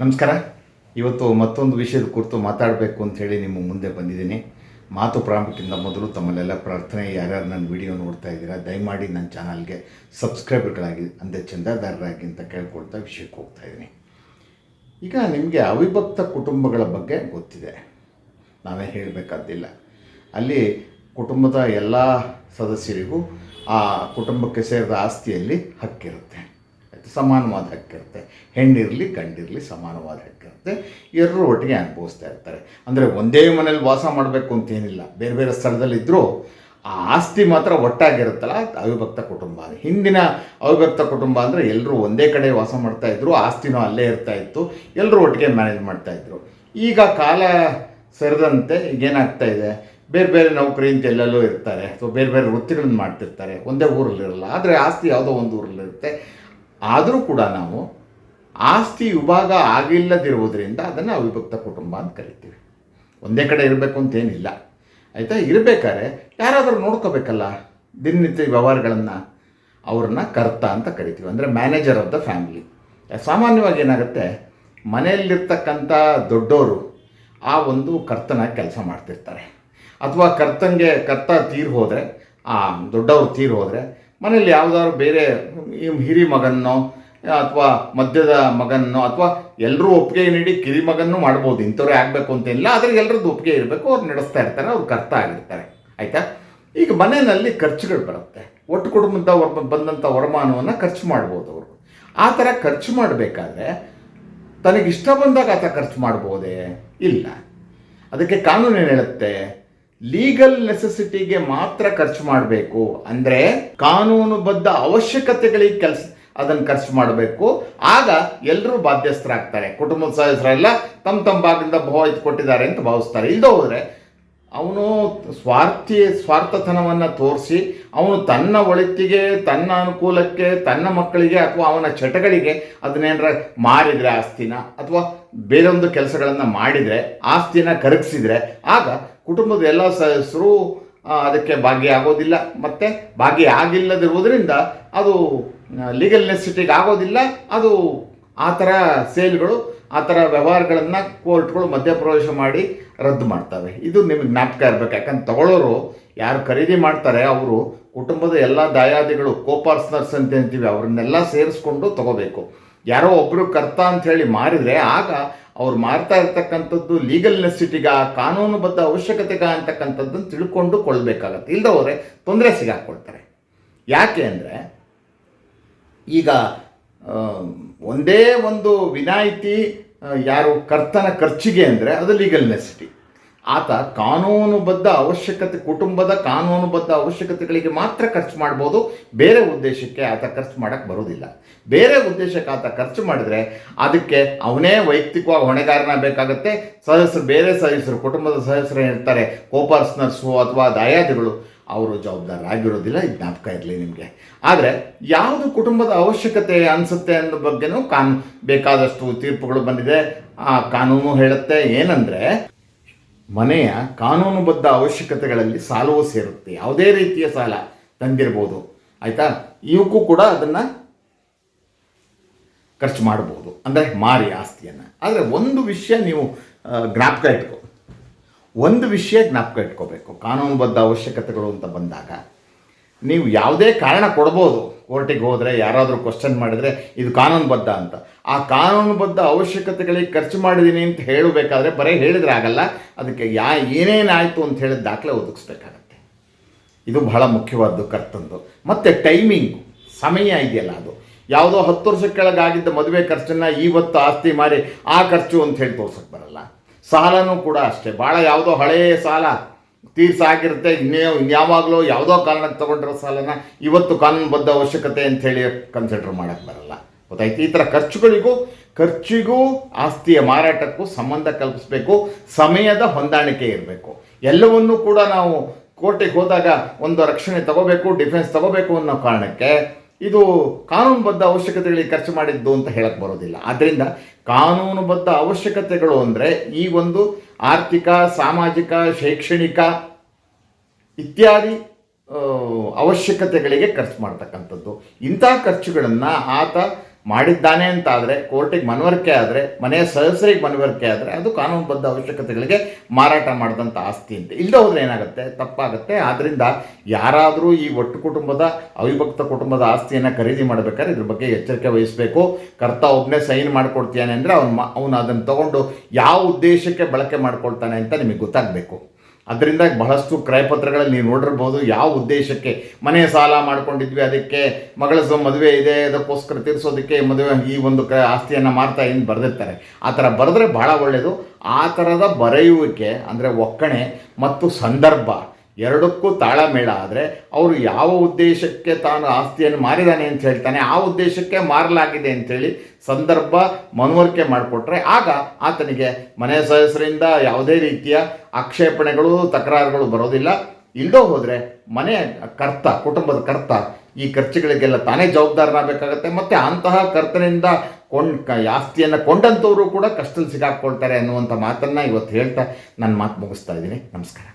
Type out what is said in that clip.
ನಮಸ್ಕಾರ. ಇವತ್ತು ಮತ್ತೊಂದು ವಿಷಯದ ಕುರಿತು ಮಾತಾಡಬೇಕು ಅಂತ ಹೇಳಿ ನಿಮ್ಮ ಮುಂದೆ ಬಂದಿದ್ದೀನಿ. ಮಾತು ಪ್ರಾರಂಭಕ್ಕಿಂತ ಮೊದಲು ತಮ್ಮಲ್ಲೆಲ್ಲ ಪ್ರಾರ್ಥನೆ, ಯಾರ್ಯಾರು ನನ್ನ ವಿಡಿಯೋ ನೋಡ್ತಾ ಇದ್ದೀರಾ, ದಯಮಾಡಿ ನನ್ನ ಚಾನಲ್ಗೆ ಸಬ್ಸ್ಕ್ರೈಬರ್ಗಳಾಗಿ ಅಂದರೆ ಚಂದಾದಾರರಾಗಿ ಅಂತ ಕೇಳ್ಕೊಳ್ತಾ ವಿಷಯಕ್ಕೆ ಹೋಗ್ತಾ ಇದ್ದೀನಿ. ಈಗ ನಿಮಗೆ ಅವಿಭಕ್ತ ಕುಟುಂಬಗಳ ಬಗ್ಗೆ ಗೊತ್ತಿದೆ. ನಾವೇ ಹೇಳಬೇಕಾದ್ದಿಲ್ಲ. ಅಲ್ಲಿ ಕುಟುಂಬದ ಎಲ್ಲ ಸದಸ್ಯರಿಗೂ ಆ ಕುಟುಂಬಕ್ಕೆ ಸೇರಿದ ಆಸ್ತಿಯಲ್ಲಿ ಹಕ್ಕಿರುತ್ತೆ. ಆಯ್ತು ಸಮಾನವಾದ ಹಕ್ಕಿರುತ್ತೆ ಹೆಣ್ಣಿರಲಿ, ಗಂಡಿರಲಿ ಸಮಾನವಾದ ಹಕ್ಕಿರುತ್ತೆ ಎಲ್ಲರೂ ಒಟ್ಟಿಗೆ ಅನುಭವಿಸ್ತಾ ಇರ್ತಾರೆ. ಅಂದರೆ ಒಂದೇ ಮನೇಲಿ ವಾಸ ಮಾಡಬೇಕು ಅಂತೇನಿಲ್ಲ ಬೇರೆ ಬೇರೆ ಸ್ಥಳದಲ್ಲಿದ್ದರೂ ಆ ಆಸ್ತಿ ಮಾತ್ರ ಒಟ್ಟಾಗಿರುತ್ತಲ್ಲ, ಅವಿಭಕ್ತ ಕುಟುಂಬ. ಹಿಂದಿನ ಅವಿಭಕ್ತ ಕುಟುಂಬ ಅಂದರೆ ಎಲ್ಲರೂ ಒಂದೇ ಕಡೆ ವಾಸ ಮಾಡ್ತಾ ಇದ್ರು, ಆಸ್ತಿನೂ ಅಲ್ಲೇ ಇರ್ತಾ ಇತ್ತು ಎಲ್ಲರೂ ಒಟ್ಟಿಗೆ ಮ್ಯಾನೇಜ್ ಮಾಡ್ತಾ ಇದ್ರು. ಈಗ ಕಾಲ ಸರಿದಂತೆ ಈಗೇನಾಗ್ತಾ ಇದೆ? ಬೇರೆ ಬೇರೆ ನೌಕರಿ ಅಂತ ಎಲ್ಲೆಲ್ಲೋ ಇರ್ತಾರೆ. ಅಥವಾ ಬೇರೆ ಬೇರೆ ವೃತ್ತಿಗಳನ್ನ ಮಾಡ್ತಿರ್ತಾರೆ. ಒಂದೇ ಊರಲ್ಲಿರಲ್ಲ. ಆದರೆ ಆಸ್ತಿ ಯಾವುದೋ ಒಂದು ಊರಲ್ಲಿರುತ್ತೆ. ಆದರೂ ಕೂಡ ನಾವು ಆಸ್ತಿ ವಿಭಾಗ ಆಗಿಲ್ಲದಿರುವುದರಿಂದ ಅದನ್ನು ಅವಿಭಕ್ತ ಕುಟುಂಬ ಅಂತ ಕರಿತೀವಿ. ಒಂದೇ ಕಡೆ ಇರಬೇಕು ಅಂತೇನಿಲ್ಲ ಆಯಿತಾ? ಇರಬೇಕಾದ್ರೆ ಯಾರಾದರೂ ನೋಡ್ಕೋಬೇಕಲ್ಲ? ದಿನನಿತ್ಯ ವ್ಯವಹಾರಗಳನ್ನು ಅವ್ರನ್ನ ಕರ್ತ ಅಂತ ಕರಿತೀವಿ. ಅಂದರೆ ಮ್ಯಾನೇಜರ್ ಆಫ್ ದ ಫ್ಯಾಮಿಲಿ ಸಾಮಾನ್ಯವಾಗಿ ಏನಾಗುತ್ತೆ? ಮನೆಯಲ್ಲಿರ್ತಕ್ಕಂಥ ದೊಡ್ಡವರು ಆ ಒಂದು ಕರ್ತನ ಕೆಲಸ ಮಾಡ್ತಿರ್ತಾರೆ. ಅಥವಾ ಕರ್ತಂಗೆ ಕರ್ತ ತೀರ್ ಹೋದರೆ, ಆ ದೊಡ್ಡವರು ತೀರ್ ಹೋದರೆ ಮನೇಲಿ ಯಾವುದಾದ್ರು ಬೇರೆ ಹಿರಿ ಮಗನ್ನೋ, ಅಥವಾ ಮಧ್ಯದ ಮಗನ್ನೋ, ಅಥವಾ ಎಲ್ಲರೂ ಒಪ್ಪಿಗೆ ನೀಡಿ ಕಿರಿ ಮಗನ್ನೂ ಮಾಡ್ಬೋದು, ಇಂಥವ್ರೇ ಆಗಬೇಕು ಅಂತೇನಿಲ್ಲ ಆದರೆ ಎಲ್ಲರದ್ದು ಒಪ್ಪಿಗೆ ಇರಬೇಕು, ಅವ್ರು ನಡೆಸ್ತಾ ಇರ್ತಾರೆ, ಅವ್ರು ಕರ್ತ ಆಗಿರ್ತಾರೆ. ಆಯಿತಾ? ಈಗ ಮನೆಯಲ್ಲಿ ಖರ್ಚುಗಳು ಬರುತ್ತೆ. ಒಟ್ಟು ಕುಟುಂಬದ ವರ್ ಬಂದಂಥ ವರಮಾನವನ್ನು ಖರ್ಚು ಮಾಡ್ಬೋದು ಅವರು. ಆ ಥರ ಖರ್ಚು ಮಾಡಬೇಕಾದ್ರೆ ತನಗಿಷ್ಟ ಬಂದಾಗ ಆತ ಖರ್ಚು ಮಾಡ್ಬೋದೇ? ಇಲ್ಲ. ಅದಕ್ಕೆ ಕಾನೂನು ಏನು ಹೇಳುತ್ತೆ? ಲೀಗಲ್ ನೆಸೆಸಿಟಿಗೆ ಮಾತ್ರ ಖರ್ಚು ಮಾಡಬೇಕು. ಅಂದರೆ ಕಾನೂನುಬದ್ಧ ಅವಶ್ಯಕತೆಗಳಿಗೆ ಕೆಲಸ, ಅದನ್ನು ಖರ್ಚು ಮಾಡಬೇಕು. ಆಗ ಎಲ್ಲರೂ ಬಾಧ್ಯಸ್ಥರಾಗ್ತಾರೆ. ಕುಟುಂಬದ ಸದಸ್ಯರೆಲ್ಲ ತಮ್ಮ ತಮ್ಮ ಭಾಗದಿಂದ ಭಾವ ಕೊಟ್ಟಿದ್ದಾರೆ ಅಂತ ಭಾವಿಸ್ತಾರೆ. ಇಲ್ಲದೆ ಹೋದರೆ ಅವನು ಸ್ವಾರ್ಥಿ, ಸ್ವಾರ್ಥತನವನ್ನು ತೋರಿಸಿ ಅವನು ತನ್ನ ಒಳಿತಿಗೆ, ತನ್ನ ಅನುಕೂಲಕ್ಕೆ, ತನ್ನ ಮಕ್ಕಳಿಗೆ ಅಥವಾ ಅವನ ಚಟಗಳಿಗೆ ಅದನ್ನೇನರ ಮಾರಿದರೆ ಆಸ್ತಿನ ಅಥವಾ ಬೇರೊಂದು ಕೆಲಸಗಳನ್ನು ಮಾಡಿದರೆ ಆಸ್ತಿನ ಕರಗಿಸಿದರೆ ಆಗ ಕುಟುಂಬದ ಎಲ್ಲ ಸದಸ್ಯರು ಅದಕ್ಕೆ ಭಾಗಿಯಾಗೋದಿಲ್ಲ. ಮತ್ತು ಭಾಗಿಯಾಗಿಲ್ಲದಿರುವುದರಿಂದ ಅದು ಲೀಗಲ್ ನೆಸಿಟಿಗೆ ಆಗೋದಿಲ್ಲ. ಅದು ಆ ಥರ ಸೇಲ್ಗಳು ಆ ಥರ ವ್ಯವಹಾರಗಳನ್ನು ಕೋರ್ಟ್ಗಳು ಮಧ್ಯಪ್ರವೇಶ ಮಾಡಿ ರದ್ದು ಮಾಡ್ತವೆ. ಇದು ನಿಮಗೆ ಜ್ಞಾಪಕ ಇರಬೇಕು. ಯಾಕಂದ್ರೆ ತಗೊಳ್ಳೋರು ಯಾರು ಖರೀದಿ ಮಾಡ್ತಾರೆ, ಅವರು ಕುಟುಂಬದ ಎಲ್ಲ ದಾಯಾದಿಗಳು ಕೋಪಾರ್ಸ್ನರ್ಸ್ ಅಂತ ಅಂತೀವಿ ಅವರನ್ನೆಲ್ಲ ಸೇರಿಸ್ಕೊಂಡು ತಗೋಬೇಕು. ಯಾರೋ ಒಬ್ಬರು ಕರ್ತ ಅಂತ ಹೇಳಿ ಮಾರಿದರೆ ಆಗ ಅವ್ರು ಮಾರ್ತಾ ಇರ್ತಕ್ಕಂಥದ್ದು ಲೀಗಲ್ ನೆಸಿಟಿಗ ಕಾನೂನುಬದ್ಧ ಅವಶ್ಯಕತೆಗ ಅಂತಕ್ಕಂಥದ್ದನ್ನು ತಿಳ್ಕೊಂಡು ಕೊಳ್ಬೇಕಾಗತ್ತೆ. ಇಲ್ಲದೆ ಹೋದರೆ ತೊಂದರೆ ಸಿಗಾಕೊಳ್ತಾರೆ. ಯಾಕೆ ಅಂದರೆ ಈಗ ಒಂದೇ ಒಂದು ವಿನಾಯಿತಿ ಯಾರು ಕರ್ತನ ಖರ್ಚಿಗೆ ಅಂದರೆ ಅದು ಲೀಗಲ್ ನೆಸಿಟಿ ಆತ ಕಾನೂನುಬದ್ಧ ಅವಶ್ಯಕತೆ, ಕುಟುಂಬದ ಕಾನೂನುಬದ್ಧ ಅವಶ್ಯಕತೆಗಳಿಗೆ ಮಾತ್ರ ಖರ್ಚು ಮಾಡ್ಬೋದು. ಬೇರೆ ಉದ್ದೇಶಕ್ಕೆ ಆತ ಖರ್ಚು ಮಾಡೋಕ್ಕೆ ಬರೋದಿಲ್ಲ ಬೇರೆ ಉದ್ದೇಶಕ್ಕೆ ಆತ ಖರ್ಚು ಮಾಡಿದರೆ ಅದಕ್ಕೆ ಅವನೇ ವೈಯಕ್ತಿಕವಾಗಿ ಹೊಣೆಗಾರನ ಬೇಕಾಗುತ್ತೆ. ಸದಸ್ಯರು, ಬೇರೆ ಸದಸ್ಯರು, ಕುಟುಂಬದ ಸದಸ್ಯರು ಏನಿರ್ತಾರೆ ಕೋಪರ್ಸ್ನರ್ಸು ಅಥವಾ ದಾಯಾದಿಗಳು, ಅವರು ಜವಾಬ್ದಾರರಾಗಿರೋದಿಲ್ಲ ಇದು ಜ್ಞಾಪಕ ಇರಲಿ ನಿಮಗೆ. ಆದರೆ ಯಾವುದು ಕುಟುಂಬದ ಅವಶ್ಯಕತೆ ಅನಿಸುತ್ತೆ ಅನ್ನೋ ಬಗ್ಗೆನೂ ಕಾನ್, ಬೇಕಾದಷ್ಟು ತೀರ್ಪುಗಳು ಬಂದಿದೆ. ಆ ಕಾನೂನು ಹೇಳುತ್ತೆ. ಏನಂದರೆ ಮನೆಯ ಕಾನೂನುಬದ್ಧ ಅವಶ್ಯಕತೆಗಳಲ್ಲಿ ಸಾಲವೂ ಸೇರುತ್ತೆ. ಯಾವುದೇ ರೀತಿಯ ಸಾಲ ತಂದಿರಬಹುದು ಆಯಿತಾ? ಇವಕ್ಕೂ ಕೂಡ ಅದನ್ನು ಖರ್ಚು ಮಾಡ್ಬೋದು. ಅಂದರೆ ಮಾರಿ ಆಸ್ತಿಯನ್ನು. ಆದರೆ ಒಂದು ವಿಷಯ ನೀವು ಜ್ಞಾಪಕ ಇಟ್ಕೋ. ಒಂದು ವಿಷಯ ಜ್ಞಾಪಕ ಇಟ್ಕೋಬೇಕು. ಕಾನೂನುಬದ್ಧ ಅವಶ್ಯಕತೆಗಳು ಅಂತ ಬಂದಾಗ ನೀವು ಯಾವುದೇ ಕಾರಣ ಕೊಡ್ಬೋದು. ಕೋರ್ಟಿಗೆ ಹೋದರೆ, ಯಾರಾದರೂ ಕ್ವಶನ್ ಮಾಡಿದರೆ, ಇದು ಕಾನೂನುಬದ್ಧ ಅಂತ. ಆ ಕಾನೂನುಬದ್ಧ ಅವಶ್ಯಕತೆಗಳಿಗೆ ಖರ್ಚು ಮಾಡಿದ್ದೀನಿ ಅಂತ ಹೇಳಬೇಕಾದ್ರೆ ಬರೀ ಹೇಳಿದ್ರೆ ಆಗಲ್ಲ. ಅದಕ್ಕೆ ಯಾ ಏನೇನಾಯಿತು ಅಂತ ಹೇಳಿದ ದಾಖಲೆ ಒದಗಿಸ್ಬೇಕಾಗತ್ತೆ. ಇದು ಬಹಳ ಮುಖ್ಯವಾದ್ದು ಕರ್ತಂದು. ಮತ್ತು ಟೈಮಿಂಗು ಸಮಯ ಇದೆಯಲ್ಲ ಅದು. ಯಾವುದೋ ಹತ್ತು ವರ್ಷ ಕೆಳಗಾಗಿದ್ದ ಮದುವೆ ಖರ್ಚನ್ನು ಇವತ್ತು ಆಸ್ತಿ ಮಾರಿ ಆ ಖರ್ಚು ಅಂತ ಹೇಳಿ ತೋರ್ಸಕ್ಕೆ ಬರಲ್ಲ. ಸಾಲನೂ ಕೂಡ ಅಷ್ಟೇ. ಭಾಳ ಯಾವುದೋ ಹಳೆಯ ಸಾಲ. ತೀರ್ಸಾಗಿರುತ್ತೆ ಇನ್ನೇ ಇನ್ಯಾವಾಗಲೂ ಯಾವುದೋ ಕಾರಣಕ್ಕೆ ತೊಗೊಂಡಿರೋ ಸಾಲನ ಇವತ್ತು ಕಾನೂನುಬದ್ಧ ಅವಶ್ಯಕತೆ ಅಂತ ಹೇಳಿ ಕನ್ಸಿಡರ್ ಮಾಡೋಕ್ಕೆ ಬರಲ್ಲ. ಗೊತ್ತಾಯ್ತು? ಈ ಥರ ಖರ್ಚುಗಳಿಗೂ, ಖರ್ಚಿಗೂ, ಆಸ್ತಿಯ ಮಾರಾಟಕ್ಕೂ ಸಂಬಂಧ ಕಲ್ಪಿಸಬೇಕು. ಸಮಯದ ಹೊಂದಾಣಿಕೆ ಇರಬೇಕು. ಎಲ್ಲವನ್ನೂ ಕೂಡ ನಾವು ಕೋರ್ಟಿಗೆ ಹೋದಾಗ ಒಂದು ರಕ್ಷಣೆ ತಗೋಬೇಕು ಡಿಫೆನ್ಸ್ ತಗೋಬೇಕು ಅನ್ನೋ ಕಾರಣಕ್ಕೆ ಇದು ಕಾನೂನುಬದ್ಧ ಅವಶ್ಯಕತೆಗಳಿಗೆ ಖರ್ಚು ಮಾಡಿದ್ದು ಅಂತ ಹೇಳಕ್ಕೆ ಬರೋದಿಲ್ಲ. ಆದ್ದರಿಂದ ಕಾನೂನುಬದ್ಧ ಅವಶ್ಯಕತೆಗಳು ಅಂದರೆ ಈ ಒಂದು ಆರ್ಥಿಕ, ಸಾಮಾಜಿಕ, ಶೈಕ್ಷಣಿಕ ಇತ್ಯಾದಿ ಅವಶ್ಯಕತೆಗಳಿಗೆ ಖರ್ಚು ಮಾಡ್ತಕ್ಕಂಥದ್ದು. ಇಂಥ ಖರ್ಚುಗಳನ್ನು ಆತ ಮಾಡಿದ್ದಾನೆ ಅಂತ ಆದರೆ ಕೋರ್ಟಿಗೆ ಮನವರಿಕೆ ಆದರೆ, ಮನೆಯ ಸದಸ್ಯರಿಗೆ ಮನವರಿಕೆ ಆದರೆ ಅದು ಕಾನೂನುಬದ್ಧ ಅವಶ್ಯಕತೆಗಳಿಗೆ ಮಾರಾಟ ಮಾಡಿದಂಥ ಆಸ್ತಿ ಅಂತ. ಇಲ್ಲದೆ ಹೋದರೆ ಏನಾಗುತ್ತೆ? ತಪ್ಪಾಗುತ್ತೆ. ಆದ್ದರಿಂದ ಯಾರಾದರೂ ಈ ಒಟ್ಟು ಕುಟುಂಬದ, ಅವಿಭಕ್ತ ಕುಟುಂಬದ ಆಸ್ತಿಯನ್ನು ಖರೀದಿ ಮಾಡಬೇಕಾದ್ರೆ ಇದ್ರ ಬಗ್ಗೆ ಎಚ್ಚರಿಕೆ ವಹಿಸಬೇಕು. ಕರ್ತ ಒಬ್ಬನೇ ಸೈನ್ ಮಾಡ್ಕೊಡ್ತೀಯಾನೆ ಅಂದರೆ ಅವನು ಅವನು ಅದನ್ನು ತಗೊಂಡು ಯಾವ ಉದ್ದೇಶಕ್ಕೆ ಬಳಕೆ ಮಾಡ್ಕೊಳ್ತಾನೆ ಅಂತ ನಿಮಗೆ ಗೊತ್ತಾಗಬೇಕು. ಅದರಿಂದ ಬಹಳಷ್ಟು ಕ್ರಯಪತ್ರಗಳಲ್ಲಿ ನೀವು ನೋಡಿರ್ಬೋದು ಯಾವ ಉದ್ದೇಶಕ್ಕೆ ಮನೆ ಸಾಲ ಮಾಡ್ಕೊಂಡಿದ್ವಿ, ಅದಕ್ಕೆ ಮಗಳ ಮದುವೆ ಇದೆ, ಅದಕ್ಕೋಸ್ಕರ ತೀರಿಸೋದಕ್ಕೆ ಮದುವೆ ಈ ಒಂದು ಕ ಆಸ್ತಿಯನ್ನು ಮಾರ್ತಾ ಏನು ಬರೆದಿರ್ತಾರೆ. ಆ ಥರ ಬರೆದ್ರೆ ಭಾಳ ಒಳ್ಳೆಯದು ಆ ಥರದ ಬರೆಯುವಿಕೆ ಅಂದರೆ ಒಕ್ಕಣೆ ಮತ್ತು ಸಂದರ್ಭ ಎರಡಕ್ಕೂ ತಾಳಮೇಳ ಆದರೆ ಅವರು ಯಾವ ಉದ್ದೇಶಕ್ಕೆ ತಾನು ಆಸ್ತಿಯನ್ನು ಮಾರಿದಾನೆ ಅಂತ ಹೇಳ್ತಾನೆ, ಆ ಉದ್ದೇಶಕ್ಕೆ ಮಾರಲಾಗಿದೆ ಅಂಥೇಳಿ ಸಂದರ್ಭ ಮನವರಿಕೆ ಮಾಡಿಕೊಟ್ರೆ ಆಗ ಆತನಿಗೆ ಮನೆ ಸದಸ್ಯರಿಂದ ಯಾವುದೇ ರೀತಿಯ ಆಕ್ಷೇಪಣೆಗಳು, ತಕರಾರುಗಳು ಬರೋದಿಲ್ಲ. ಇಲ್ಲದೋ ಹೋದರೆ ಮನೆ ಕರ್ತ, ಕುಟುಂಬದ ಕರ್ತ ಈ ಖರ್ಚುಗಳಿಗೆಲ್ಲ ತಾನೇ ಜವಾಬ್ದಾರನಾಗಬೇಕಾಗತ್ತೆ. ಮತ್ತು ಅಂತಹ ಕರ್ತನಿಂದ ಕೊಂಡ್ ಕ, ಆಸ್ತಿಯನ್ನು ಕೊಂಡಂಥವರು ಕೂಡ ಕಷ್ಟದಲ್ಲಿ ಸಿಗಾಕ್ಕೊಳ್ತಾರೆ ಅನ್ನುವಂಥ ಮಾತನ್ನು ಇವತ್ತು ಹೇಳ್ತಾ ನನ್ನ ಮಾತು ಮುಗಿಸ್ತಾ ಇದ್ದೀನಿ. ನಮಸ್ಕಾರ.